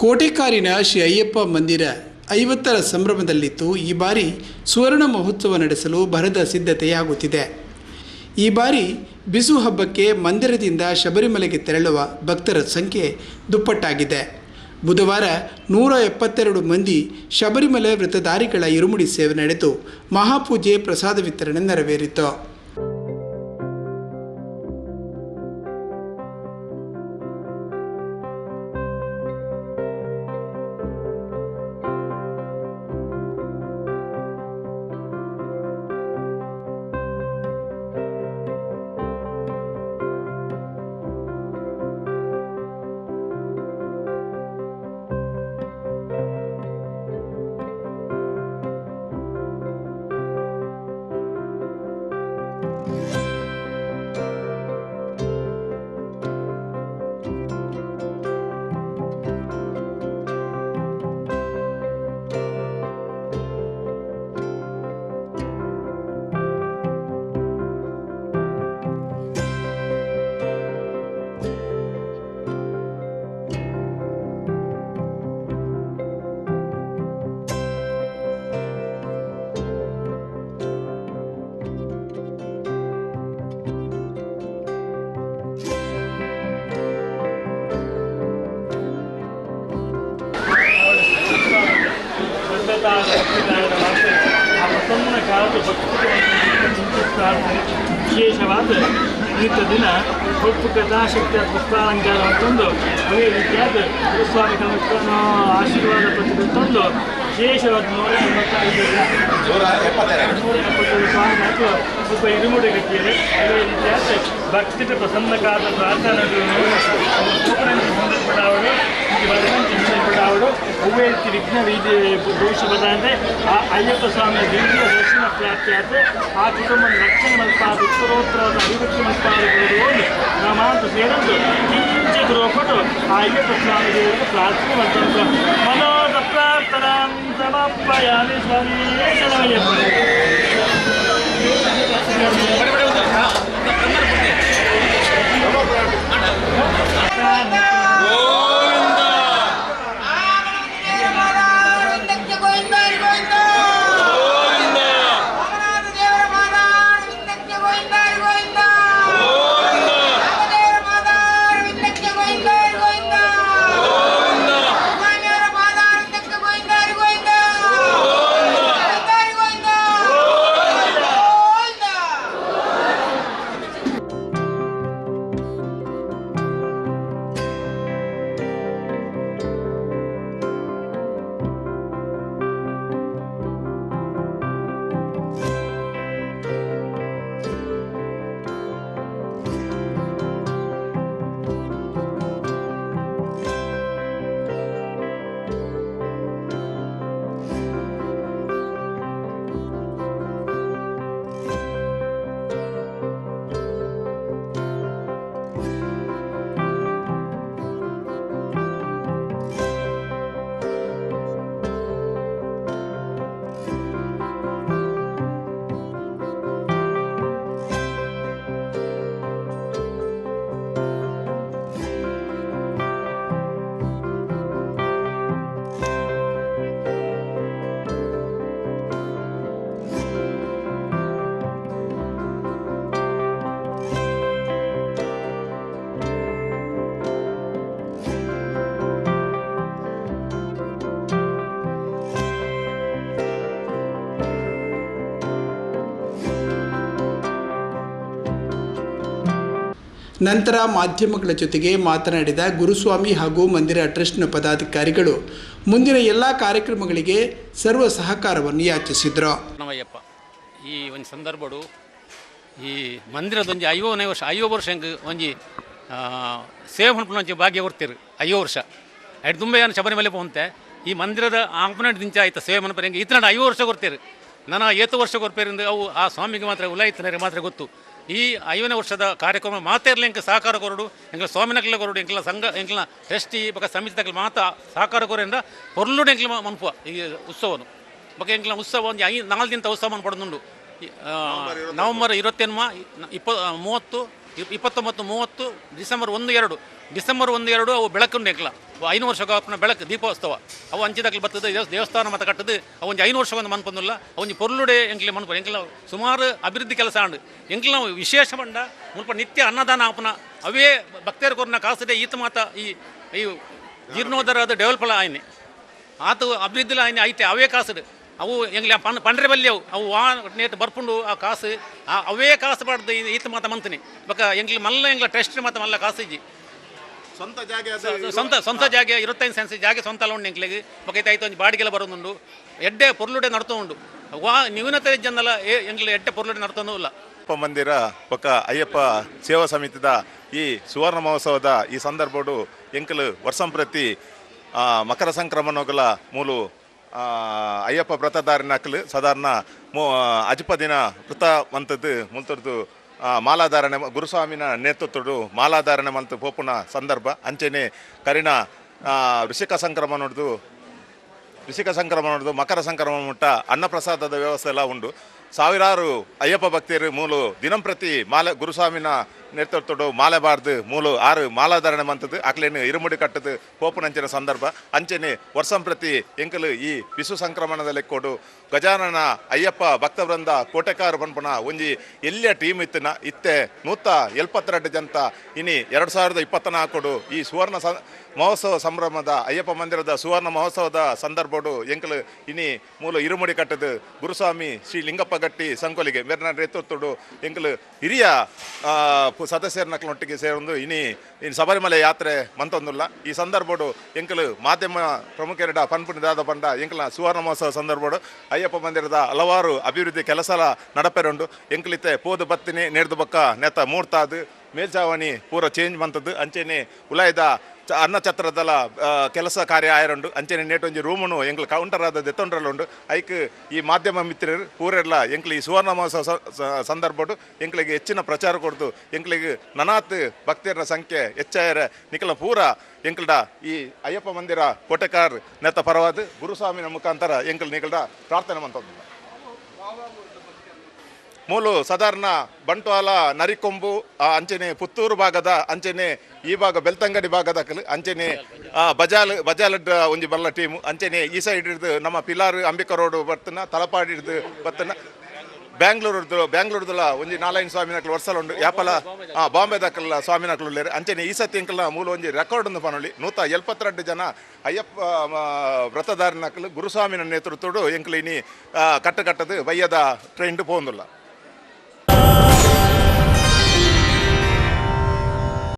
ಕೋಟೆಕಾರಿನ ಶ್ರೀ ಅಯ್ಯಪ್ಪ ಮಂದಿರ ಐವತ್ತರ ಸಂಭ್ರಮದಲ್ಲಿತ್ತು. ಈ ಬಾರಿ ಸುವರ್ಣ ಮಹೋತ್ಸವ ನಡೆಸಲು ಭರದ ಸಿದ್ಧತೆಯಾಗುತ್ತಿದೆ. ಈ ಬಾರಿ ಬಿಸು ಹಬ್ಬಕ್ಕೆ ಮಂದಿರದಿಂದ ಶಬರಿಮಲೆಗೆ ತೆರಳುವ ಭಕ್ತರ ಸಂಖ್ಯೆ ದುಪ್ಪಟ್ಟಾಗಿದೆ. ಬುಧವಾರ ನೂರ ಎಪ್ಪತ್ತೆರಡು ಮಂದಿ ಶಬರಿಮಲೆ ವ್ರತಧಾರಿಗಳ ಇರುಮುಡಿ ಸೇವೆ ನಡೆದು ಮಹಾಪೂಜೆ ಪ್ರಸಾದ ವಿತರಣೆ ನೆರವೇರಿತು. ಪ್ರಸನ್ನ ಕಾಲದ ವಿಶೇಷವಾದ ನಿತ್ಯ ದಿನ ಹೊತ್ತು ಕಥಾಶಕ್ತಿಯ ಪುಷ್ಪಾಲಂಕಾರ ಅಂತಂದು ಅದೇ ರೀತಿಯಾದ ಗುರುಸ್ವಾಮಿ ಕಮಿಟ್ನ ಆಶೀರ್ವಾದ ಪತ್ರ ತಂದು ವಿಶೇಷವಾದ ನೂರ ಎಂಬತ್ತೈದು ನೂರ ಎಪ್ಪತ್ತೈದು ಸ್ವಾಮಿ ಅಥವಾ ಸ್ವಲ್ಪ ಇರುಮುಡಿ ಗಟ್ಟಿಯಲ್ಲಿ ಅದೇ ರೀತಿಯಾದ ಭಕ್ತಿದ ಪ್ರಸನ್ನಕಾದ ಪ್ರಾರ್ಥನೆ ಸಂದರ್ಭದವರು ಸಂದರ್ಭದವರು ಹೂವೇ ರೀತಿ ವಿಘ್ನ ವೀದಿ ದೋಷ ಬದಂತೆ ಆ ಅಯ್ಯಪ್ಪ ಸ್ವಾಮಿಯ ದಿವ್ಯ ದರ್ಶನ ಪ್ರಾಪ್ತಿಯಾದ್ರೆ ಆ ಕುಟುಂಬ ರಕ್ಷಣೆ ಮಲ್ಪಾದ ಉತ್ತರೋತ್ತರದ ಅಭಿವೃದ್ಧಿ ಮಲ್ಪಾದ ನಾಮಾಂತ ಸೇರಲು ಕಿಂಚಿತ್ ರೂಪಟ್ಟು ಆ ಅಯ್ಯಪ್ಪ ಸ್ವಾಮಿ ದೇವರಿಗೆ ಪ್ರಾರ್ಥನೆ ಮಾಡ್ತಾರೆ ಮನೋದ ಪ್ರಾರ್ಥನಾ ಸಮರ್ಪಯಾಮಿ ಸ್ವಾಮಿ ಶರಣಯ್ಯಪ್ಪ ನಂತರ ಮಾಧ್ಯಮಗಳ ಜೊತೆಗೆ ಮಾತನಾಡಿದ ಗುರುಸ್ವಾಮಿ ಹಾಗೂ ಮಂದಿರ ಟ್ರಸ್ಟ್ನ ಪದಾಧಿಕಾರಿಗಳು, ಮುಂದಿನ ಎಲ್ಲ ಕಾರ್ಯಕ್ರಮಗಳಿಗೆ ಸರ್ವ ಸಹಕಾರವನ್ನು ಯಾಚಿಸಿದರು. ಈ ಒಂದು ಸಂದರ್ಭಡು, ಈ ಮಂದಿರದೊಂದು ಐವನೇ ವರ್ಷ ಐವ ವರ್ಷ ಹೆಂಗೆ ಒಂಜಿ ಸೇವ್ ಹೊಂದ್ಪುಣಂಚಿ ಭಾಗ್ಯ ಕೊಡ್ತೀರಿ ಐವ ವರ್ಷ. ಎಡ್ ತುಂಬ ಏನು ಶಬರಿಮಲೆ ಪೋಂತೆ, ಈ ಮಂದಿರದ ಆಂಪನೆಂಟ್ ದಿಂಚ ಆಯ್ತು ಸೇವೆ ಮನಪರ ಹೆಂಗೆ ಇತನ ಐವ ವರ್ಷ ಕೊಡ್ತೀರಿ. ನಾನು ಏತು ವರ್ಷ ಕೊರ್ಪೇರಿಂದ ಅವು ಆ ಸ್ವಾಮಿಗೆ ಮಾತ್ರ, ಉಲಾಯಿತನರಿಗೆ ಮಾತ್ರ ಗೊತ್ತು. ಈ ಐವನೇ ವರ್ಷದ ಕಾರ್ಯಕ್ರಮ ಮಾತೇ ಇರಲಿ ಎಂಕ ಸಹಕಾರ ಕೊರಡು. ಎಂಕಲ ಸ್ವಾಮಿನಕ್ಲ ಕೊರಡು ಎಂಕಲ ಸಂಘ ಎಂಕಲ ಟ್ರಸ್ಟಿ ಬಕ ಸಮಿತಿ ಮಾತ ಸಹಕಾರ ಕೊರೆಯಿಂದ ಪೊರ್ಲುಡು ಎಂಕಲ ಮನ್ಪುವ ಈ ಉತ್ಸವನು. ಬಕ ಎಂಕಲ ಉತ್ಸವ ಒಂದು ಐ ನಾಲ್ಕು ದಿನ ಉತ್ಸವ ಪಡೆದುಂಡು ನವಂಬರ್ ಇರುವತ್ತೆನ್ಮ ಇಪ್ಪ ಮೂವತ್ತು ಇಪ್ಪತ್ತೊಂಬತ್ತು, ಮೂವತ್ತು, ಡಿಸೆಂಬರ್ ಒಂದು, ಎರಡು. ಡಿಸೆಂಬರ್ ಒಂದು, ಎರಡು, ಅವು ಬೆಳಕನ್ನು ನೆಗ್ಲ ಐನೂರು ವರ್ಷ ಅಪ್ಪನ ಬೆಳಕು, ದೀಪೋತ್ಸವ. ಅವು ಅಂಚಿದಕ್ಕೆ ಬರ್ತದೆ, ದೇವಸ್- ದೇವಸ್ಥಾನ ಮತ ಕಟ್ಟದು. ಅವು ಒಂದು ಐನೂರು ವರ್ಷ ಒಂದು ಮನ್ಪೊಂದಿಲ್ಲ ಅವೊಂದು ಪೊರ್ಲುಡೆ ಎಂಕ್ಲೆ ಮನ್ಪ. ಎಂಕ್ಲ ಸುಮಾರು ಅಭಿವೃದ್ಧಿ ಕೆಲಸ ಆಂಡು ಎಂಕ್ಲ ನಾವು ವಿಶೇಷ ಬಂಡ ಮುಲ್ಪ ನಿತ್ಯ ಅನ್ನದಾನ ಆಪನ. ಅವೇ ಭಕ್ತರು ಕೊರ್ನ ಕಾಸದೆ ಈತ ಮಾತ ಈ ಈ ಜೀರ್ಣೋದ್ಧಾರ ಅದು ಡೆವಲಪ್ ಆಯ್ನೆ. ಆತು ಅಭಿವೃದ್ಧಿಲ ಆಯ್ನೆ, ಐತೆ, ಅವೇ ಕಾಸುಡು ಅವು ಎಂಗ್ಲ ಪನ್ ಪಂಡ್ರೆ ಬಲ್ಲಿ ಅವು ಅವು ನೇಟ್ ಬರ್ಪುಂಡು ಆ ಕಾಸು ಆ ಅವೇ ಕಾಸು ಪಡ್ದು ಈತ ಮಾತ ಮಂತನಿ. ಬಕ ಎಂಗ್ಲ ಮಲ್ಲ ಎಂಗ್ಲ ಟೆಸ್ಟ್ ಮಾತ ಮಲ್ಲ ಕಾಸು ಇಜ್ಜಿ. ಸ್ವಂತ ಜಾಗ ಸ್ವಂತ ಸ್ವಂತ ಜಾಗ ಇರುತ್ತೈದು ಸೆನ್ಸ್ ಜಾಗ ಸ್ವಂತ ಅಲ್ಲ ಉಂಡು ಎಂಗ್ಲಿಗೆ ಬಕ ಐತೆ ಆಯ್ತು ಒಂದು ಬಾಡಿಗೆಲ್ಲ ಬರೋದುಂಡು. ಎಡ್ಡೆ ಪೊರ್ಲುಡೆ ನಡ್ತೋ ಉಂಡು ವಾ ನ್ಯೂನತೆ ಜನಲ್ಲ ಏ ಎಂಗ್ಲ ಎಡ್ಡೆ ಪೊರ್ಲುಡೆ ನಡ್ತೋದು ಇಲ್ಲ. ಅಯ್ಯಪ್ಪ ಮಂದಿರ ಬೊಕ್ಕ ಅಯ್ಯಪ್ಪ ಸೇವಾ ಸಮಿತಿದ ಈ ಸುವರ್ಣ ಮಹೋತ್ಸವದ ಈ ಸಂದರ್ಭಡು ಎಂಕಲು ವರ್ಷಂ ಪ್ರತಿ ಆ, ಮಕರ ಸಂಕ್ರಮಣಗಳ ಮೂಲು ಅಯ್ಯಪ್ಪ ವ್ರತಧಾರಣಕ್ಲು ಸಾಧಾರಣ ಮೂ ಅಜಪ ದಿನ ವೃತ ಮಂತದ್ದು ಮುಲ್ತದ್ದು ಮಾಲಾಧಾರಣೆ, ಗುರುಸ್ವಾಮಿನ ನೇತೃತ್ವಡು ಮಾಲಾಧಾರಣೆ ಮಂತ್ ಪೋಪುನ ಸಂದರ್ಭ. ಅಂಚೆನೆ ಕರಿನ ಋಷಿಕ ಸಂಕ್ರಮಣದ್ದು ಋಷಿಕ ಸಂಕ್ರಮಣದ್ದು, ಮಕರ ಸಂಕ್ರಮಣ ಮುಟ್ಟ, ಅನ್ನಪ್ರಸಾದದ ವ್ಯವಸ್ಥೆ ಎಲ್ಲ ಉಂಟು. ಸಾವಿರಾರು ಅಯ್ಯಪ್ಪ ಭಕ್ತಿಯರು ಮೂಲು ದಿನಂಪ್ರತಿ ಮಾಲೆ ಗುರುಸ್ವಾಮಿನ ನೇತೃತ್ವಡು ಮಾಲೆ ಬಾರದು ಮೂಲು ಆರು ಮಾಲಾಧಾರಣೆ ಮಂತದ್ದು ಅಕ್ಲೇನು ಇರುಮುಡಿ ಕಟ್ಟದು ಕೋಪನಂಚಿನ ಸಂದರ್ಭ. ಅಂಚನೆ ವರ್ಷಂ ಪ್ರತಿ ಎಂಕಲು ಈ ವಿಶ್ವ ಸಂಕ್ರಮಣದಲ್ಲಿ ಕೊಡು. ಗಜಾನನ ಅಯ್ಯಪ್ಪ ಭಕ್ತ ವೃಂದ ಕೋಟೆಕಾರು ಪನ್ಪುನ ಒಂಜಿ ಎಲ್ಲಿಯ ಟೀಮ್ ಇತ್ತಿನ ಇತ್ತೆ? ನೂತ ಎಲ್ಪತ್ತೆರಡು ಜನತ ಇನಿ ಎರಡು ಸಾವಿರದ ಇಪ್ಪತ್ನಾಲ್ಕು ಈ ಸುವರ್ಣ ಸ ಮಹೋತ್ಸವ ಸಂಭ್ರಮದ ಅಯ್ಯಪ್ಪ ಮಂದಿರದ ಸುವರ್ಣ ಮಹೋತ್ಸವದ ಸಂದರ್ಭಡು ಎಂಕಲು ಇನಿ ಮೂಲ ಇರುಮುಡಿ ಕಟ್ಟದು ಗುರುಸ್ವಾಮಿ ಶ್ರೀ ಲಿಂಗಪ್ಪ ಗಟ್ಟಿ ಸಂಕೋಲಿಗೆ. ಮೇರ್ನ ನೇತೃತ್ವಡು ಎಂಕಲು ಹಿರಿಯ ಸದಸ್ಯರನ್ನೊಟ್ಟಿಗೆ ಸೇರೊಂದು ಇನಿ, ಇನ್ ಶಬರಿಮಲೆ ಯಾತ್ರೆ ಮಂತೊಂದುಲ್ಲ. ಈ ಸಂದರ್ಭಡು ಎಂಕಲು ಮಾಧ್ಯಮ ಪ್ರಮುಖರಡ ಪನ್ಪುಣಿ ದಾದ ಬಂಡ ಎಂಕಲ ಸುವರ್ಣ ಮಹೋತ್ಸವ ಸಂದರ್ಭಡು ಅಯ್ಯಪ್ಪ ಮಂದಿರದ ಹಲವಾರು ಅಭಿವೃದ್ಧಿ ಕೆಲಸ ನಡಪೆರುಂಡು. ಎಂಕಲಿತೆ ಪೋದು ಬತ್ತಿನಿ, ನೆಡ್ದು ಬಕ್ಕ ನೆತ್ತ ಮೂರ್ತಾದು. ಮೇಲ್ಚಾವಣಿ ಪೂರ ಚೇಂಜ್ ಮಂತದ್ದು ಅಂಚೆನೆ ಉಲಾಯ್ದ ಅನ್ನಛತ್ರದಲ ಅನ್ನ ಛತ್ರದಲ ಕೆಲಸ ಕಾರ್ಯ ಆಯರುಂಡು ಅಂಚೆನೆ ನೇಟೊಂಜಿ ರೂಮುನು ಎಂಕ್ಲ ಕೌಂಟರ್ ಆದ ದೆತ್ತೊಂಡ್ರಲ್ಲ ಉಂಡು. ಐಕ್ ಈ ಮಾಧ್ಯಮ ಮಿತ್ರರು ಪೂರೆಲ್ಲ ಎಂಕ್ಲ ಈ ಸುವರ್ಣ ಮಹೋತ್ಸವ ಸಂದರ್ಭಡು ಎಂಕ್ಲಿಗೆ ಹೆಚ್ಚಿನ ಪ್ರಚಾರ ಕೊಡ್ದು, ಎಂಕ್ಲಿಗೆ ನನಾತ್ ಭಕ್ತಿಯರ ಸಂಖ್ಯೆ ಹೆಚ್ಚಾಯರ ನಿಖಲ ಪೂರ ಎಂಕ್ಲಡ ಈ ಅಯ್ಯಪ್ಪ ಮಂದಿರ ಕೋಟೆಕಾರ್ ನೆತ್ತ ಪರವಾದ ಗುರುಸ್ವಾಮಿನ ಮುಖಾಂತರ ಎಂಕ್ಲ ನಿಖಲ್ಡ ಪ್ರಾರ್ಥನೆ ಮಂತದ್ದು ಮೂಲು ಸಾಧಾರಣ ಬಂಟ್ವಾಳ ನರಿಕೊಂಬು ಆ, ಅಂಚೆನೆ ಪುತ್ತೂರು ಭಾಗದ ಅಂಚನೆ ಈ ಭಾಗ ಬೆಳ್ತಂಗಡಿ ಭಾಗದ ಅಂಚನೆ ಬಜಾಲ್ ಬಜಾಲಡ್ ಒಂಜಿ ಬಲ್ಲ ಟೀಮು ಅಂಚನೆ ಈ ಸೈಡ್ ಹಿಡಿದು ನಮ್ಮ ಪಿಲಾರ್ ಅಂಬಿಕಾ ರೋಡ್ ಬರ್ತನ ತಲಪಾಡಿ ಹಿಡ್ದು ಬರ್ತನ. ಬ್ಯಾಂಗ್ಳೂರ್ದು ಬ್ಯಾಂಗ್ಳೂರ್ದಲ್ಲ ಒಂಜಿ ನಾರಾಯಣ ಸ್ವಾಮಿನಕ್ಲು ವರ್ಸಲು ಉಂಡು ಯಾಪಲ ಆ ಬಾಂಬೆದಕ್ಕಲ್ಲ ಸ್ವಾಮಿನಕ್ಲು ಉಳ್ಳೇರು ಅಂಚನೆ ಈ ಸತಿ ಅಂಕಲ್ನ ಮೂಲ ಒಂಜಿ ರೆಕಾರ್ಡ್ ಒಂದು ಪನೊಳ್ಳಿ ನೂತ ಎಲ್ಪತ್ತೆರಡು ಜನ ಅಯ್ಯಪ್ಪ ಮ, ವ್ರತಧಾರನಕ್ಲು ಗುರುಸ್ವಾಮಿನ ನೇತೃತ್ವಡು ಎಂಕ್ಲಿನಿ ಕಟ್ಟು ಕಟ್ಟದು ಬಯ್ಯದ ಟ್ರೆಂಡ್ ಪೋಂದುಲ್ಲ.